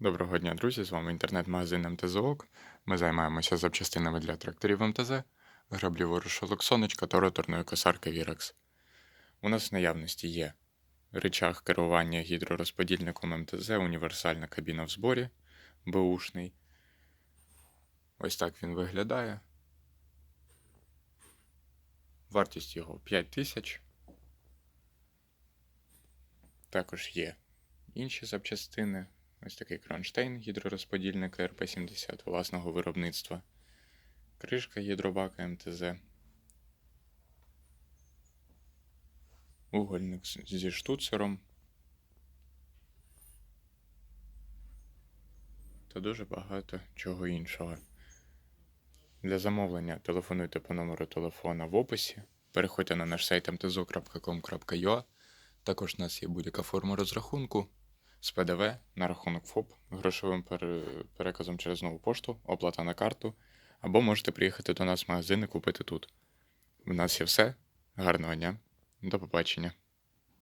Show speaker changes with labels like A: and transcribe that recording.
A: Доброго дня, друзі! З вами інтернет-магазин МТЗОК. Ми займаємося запчастинами для тракторів МТЗ, граблі ворушилок сонечка та роторної косарки Virax. У нас в наявності є рычаг керування гідророзподільником МТЗ, універсальна кабіна в зборі, беушний. Ось так він виглядає. Вартість його 5000. Також є інші запчастини. Ось такий кронштейн гідророзподільника РП-70 власного виробництва. Кришка гідробака МТЗ. Угольник зі штуцером. Та дуже багато чого іншого. Для замовлення телефонуйте по номеру телефона в описі. Переходьте на наш сайт mtzo.com.ua. Також у нас є будь-яка форма розрахунку з ПДВ на рахунок ФОП, грошовим переказом через нову пошту, оплата на карту, або можете приїхати до нас в магазин і купити тут. У нас є все. Гарного дня. До побачення.